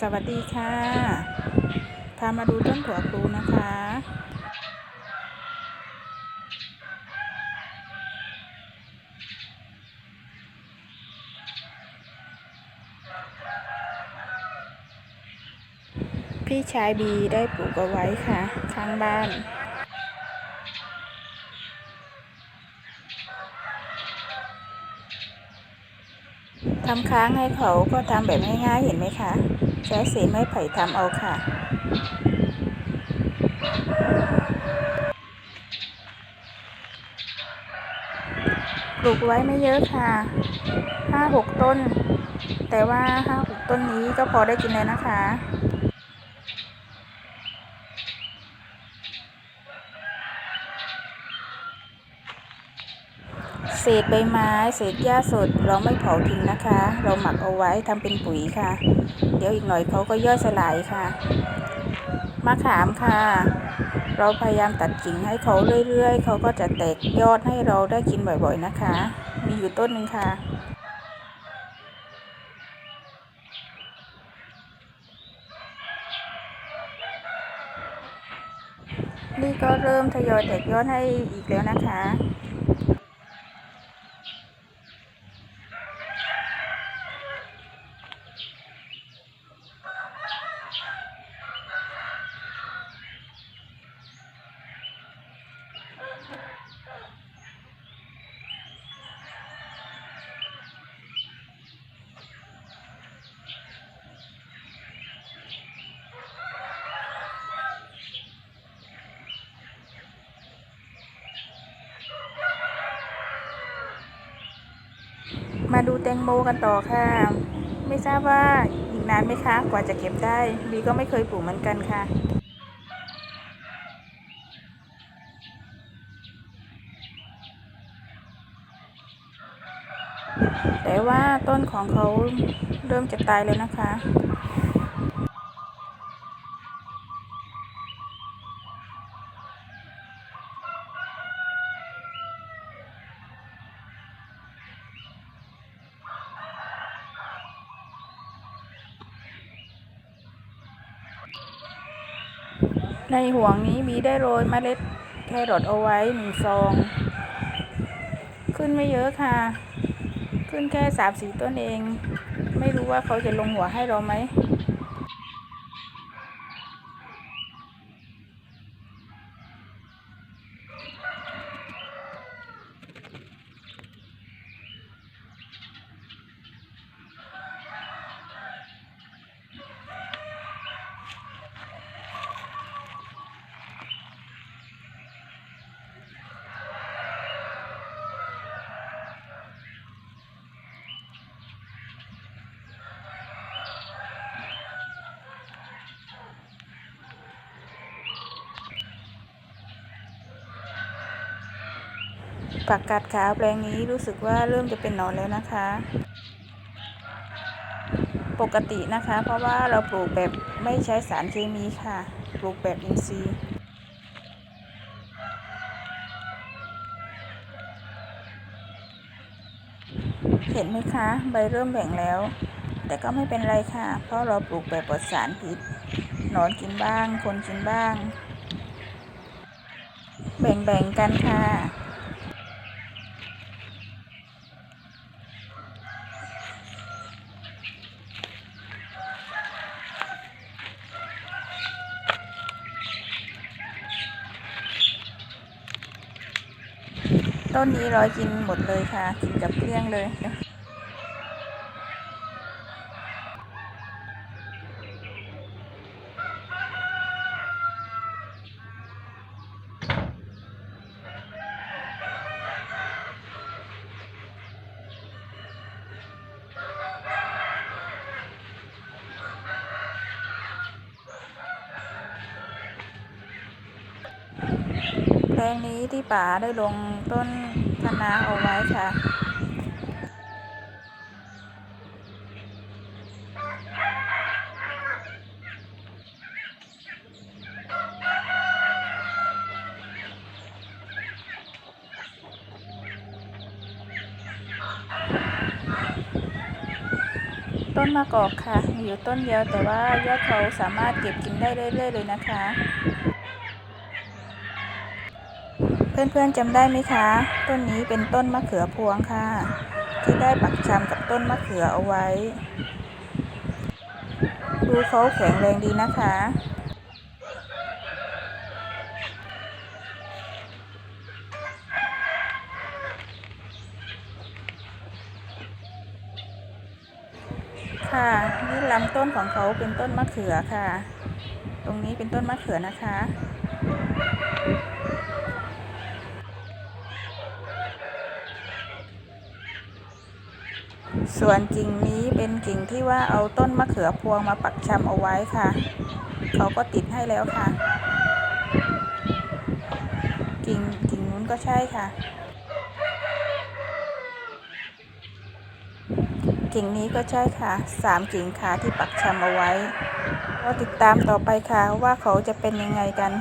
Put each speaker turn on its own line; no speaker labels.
สวัสดีค่ะ พามาดูต้นถั่วพลูนะคะ พี่ชายบีได้ปลูกเอาไว้ค่ะ ข้างบ้านทำค้างให้เขาก็ทำแบบง่ายๆเห็นไหมคะ ช้เศษไม้ไผ่ทำเอาค่ะ ปลูกไว้ไม่เยอะค่ะห้าหกต้น แต่ว่าห้าหกต้นนี้ก็พอได้กินเลยนะคะ ษใบไม้ เศษหญ้าสด เราไม่เผาทิ้งนะคะ เราหมักเอาไว้ทำเป็นปุ๋ยค่ะ เดี๋ยวอีกหน่อยเขาก็ย่อยสลายค่ะ มะขามค่ะ เราพยายามตัดกิ่งให้เขาเรื่อยๆ เขาก็จะแตกยอดให้เราได้กินบ่อยๆนะคะ มีอยู่ต้นหนึ่งค่ะนี่ก็เริ่มทยอยแตกยอดให้อีกแล้วนะคะ มาดูแตงโมกันต่อค่ะ ไม่ทราบว่าอีกนานไหมคะ กว่าจะเก็บได้บีก็ไม่เคยปลูกเหมือนกันค่ะแต่ว่าต้นของเขาเริ่มจะตายแล้วนะคะ ในห่วงนี้บีได้โรยเมล็ดแครอทเอาไว้หนึ่งซอง ขึ้นไม่เยอะค่ะ ขึ้นแค่สามสี่ต้นเอง ไม่รู้ว่าเขาจะลงหัวให้เราไหม ผักกาดขาวแปลงนี้รู้สึกว่าเริ่มจะเป็นหนอนแล้วนะคะ ปกตินะคะ เพราะว่าเราปลูกแบบไม่ใช้สารเคมีค่ะ ปลูกแบบอินทรีย์เห็นไหมคะ ใบเริ่มแบ่งแล้ว แต่ก็ไม่เป็นไรค่ะ เพราะเราปลูกแบบปลอดสารพิษหนอนกินบ้าง คนกินบ้าง แบ่งๆกันค่ะ ต้นนี้ร้อยกินหมดเลยค่ะ กินกับเครื่องเลย แปลงนี้ที่ป๋าได้ลงต้นคะน้าเอาไว้ค่ะ ต้นมะกอกค่ะ มีอยู่ต้นเดียวแต่ว่ายอดเขาสามารถเก็บกินได้เรื่อยๆเลยนะคะ เพื่อนๆจำได้ไหมคะ ต้นนี้เป็นต้นมะเขือพวงค่ะ ที่ได้ปักชำกับต้นมะเขือเอาไว้ ดูเขาแข็งแรงดีนะคะค่ะนี่ลำต้นของเขาเป็นต้นมะเขือค่ะ ตรงนี้เป็นต้นมะเขือนะคะ ส่วนกิ่งนี้เป็นกิ่งที่ว่าเอาต้นมะเขือพวงมาปักชำเอาไว้ค่ะ เขาก็ติดให้แล้วค่ะ กิ่งกิ่งนู้นก็ใช่ค่ะ กิ่งนี้ก็ใช่ค่ะสามกิ่งค่ะที่ปักชำเอาไว้ก็ติดตามต่อไปค่ะว่าเขาจะเป็นยังไงกัน